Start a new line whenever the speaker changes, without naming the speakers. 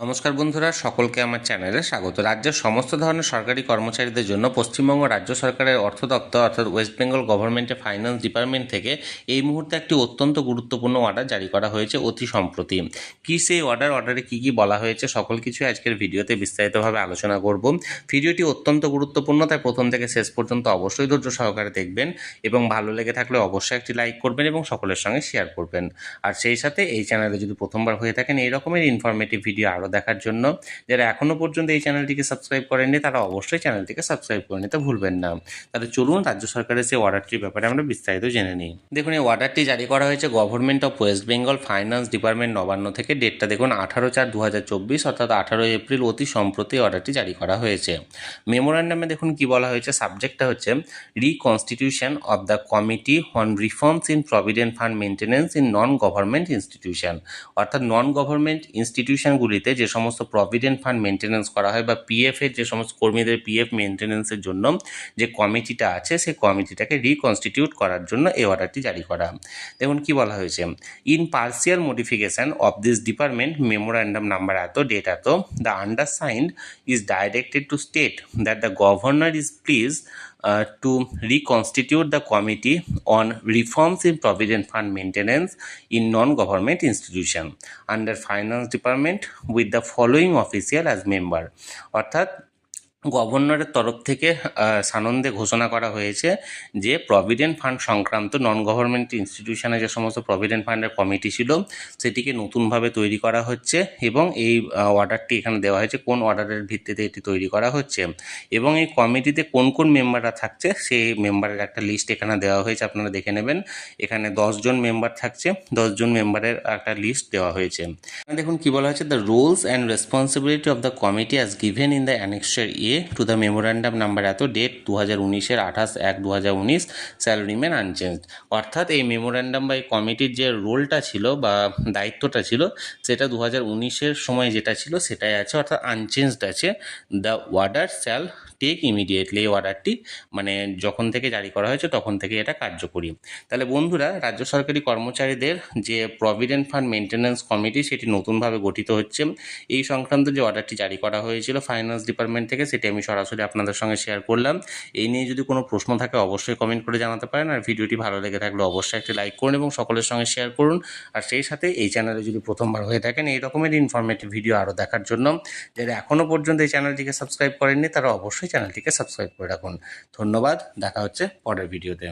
নমস্কার বন্ধুরা, সকলকে আমার চ্যানেলে স্বাগত। রাজ্যের সমস্ত ধরনের সরকারি কর্মচারীদের জন্য পশ্চিমবঙ্গ রাজ্য সরকারের অর্থ দপ্তর অর্থাৎ ওয়েস্ট বেঙ্গল গভর্নমেন্টের ফাইন্যান্স ডিপার্টমেন্ট থেকে এই মুহূর্তে একটি অত্যন্ত গুরুত্বপূর্ণ অর্ডার জারি করা হয়েছে অতি সম্প্রতি। কী সেই অর্ডার অর্ডারে কী কী বলা হয়েছে, সকল কিছু আজকের ভিডিওতে বিস্তারিতভাবে আলোচনা করব। ভিডিওটি অত্যন্ত গুরুত্বপূর্ণ, তাই প্রথম থেকে শেষ পর্যন্ত অবশ্যই ধৈর্য সহকারে দেখবেন এবং ভালো লেগে থাকলে অবশ্যই একটি লাইক করবেন এবং সকলের সঙ্গে শেয়ার করবেন। আর সেই সাথে এই চ্যানেলে যদি প্রথমবার হয়ে থাকেন, এই রকমের ইনফরমেটিভ ভিডিও আরও দেখার জন্য। যারা এখনও পর্যন্ত এই চ্যানেলটিকে সাবস্ক্রাইব করেননি, তারা অবশ্যই চ্যানেলটিকে সাবস্ক্রাইব করে নিতে ভুলবেন না। তাহলে চলুন রাজ্য সরকারের সেই অর্ডারটির ব্যাপারে আমরা বিস্তারিত জেনে নিই। দেখুন, এই অর্ডারটি জারি করা হয়েছে government of West Bengal finance department Nabanna থেকে। ডেটটা দেখুন, আঠারো চার দু হাজার চব্বিশ, অর্থাৎ আঠারোই এপ্রিল অতি সম্প্রতি অর্ডারটি জারি করা হয়েছে। মেমোরান্ডামে দেখুন কি বলা হয়েছে সাবজেক্টটা হচ্ছে reconstitution of the committee on reforms in provident fund maintenance in non government institution অর্থাৎ নন গভর্নমেন্ট ইনস্টিটিউশনগুলিতে যে সমস্ত প্রভিডেন্ট ফান্ড মেনটেন্যান্স করা হয় বা পিএফ এর যে সমস্ত কর্মীদের পিএফ মেনটেন্যান্সের জন্য যে কমিটিটা আছে, সেই কমিটিটাকে রিকনস্টিটিউট করার জন্য এই অর্ডারটি জারি করা। দেখুন কি বলা হয়েছে। In partial modification of this department memorandum number এত ডেট এত the undersigned is directed to state that the governor is please uh, to reconstitute the committee on reforms in provident fund maintenance in non-government institution under finance department with the following official as member অর্থাৎ গভর্নরের তরফ থেকে সানন্দে ঘোষণা করা হয়েছে যে provident fund সংক্রান্ত নন গভর্নমেন্ট ইনস্টিটিউশনে যে সমস্ত প্রভিডেন্ট ফান্ডের কমিটি ছিল, সেটিকে নতুনভাবে তৈরি করা হচ্ছে এবং এই অর্ডারটি এখানে দেওয়া হয়েছে, কোন অর্ডারের ভিত্তিতে এটি তৈরি করা হচ্ছে এবং এই কমিটিতে কোন কোন মেম্বাররা থাকছে, সেই মেম্বারের একটা লিস্ট এখানে দেওয়া হয়েছে, আপনারা দেখে নেবেন। এখানে দশজন মেম্বার থাকছে দশজন মেম্বারের একটা লিস্ট দেওয়া হয়েছে। দেখুন কি বলা হয়েছে the rules and responsibility of the committee as given in the annexure A to the memorandum number এত ডেট দু হাজার উনিশের আঠাশ এক দু হাজার উনিশ স্যাল রিমেন আনচেঞ্জ অর্থাৎ এই মেমোরান্ডাম বা এই কমিটির যে রোলটা ছিল বা দায়িত্বটা ছিল, সেটা দু হাজার উনিশের সময় যেটা ছিল সেটাই আছে, অর্থাৎ আনচেঞ্জড আছে। The order shall take immediately এই অর্ডারটি মানে যখন থেকে জারি করা হয়েছে তখন থেকে এটা কার্যকরী। তাহলে বন্ধুরা, রাজ্য সরকারি কর্মচারীদের যে প্রভিডেন্ট ফান্ড মেনটেন্যান্স কমিটি সেটি নতুনভাবে গঠিত হচ্ছে। এই সংক্রান্ত যে অর্ডারটি জারি করা হয়েছিল ফাইন্যান্স ডিপার্টমেন্ট থেকে সেটি আমি সরাসরি আপনাদের সঙ্গে শেয়ার করলাম। এই নিয়ে যদি কোনো প্রশ্ন থাকে অবশ্যই কমেন্ট করে জানাতে পারেন। আর ভিডিওটি ভালো লেগে থাকলে অবশ্যই একটি লাইক করুন এবং সকলের সঙ্গে শেয়ার করুন। আর সেই সাথে এই চ্যানেলে যদি প্রথমবার হয়ে থাকেন, এই রকমের ইনফরমেটিভ ভিডিও আরও দেখার জন্য, যারা এখনও পর্যন্ত এই চ্যানেলটিকে সাবস্ক্রাইব করেননি, তারা অবশ্যই চ্যানেলটিকে সাবস্ক্রাইব করে রাখুন। ধন্যবাদ। দেখা হচ্ছে পরের ভিডিওতে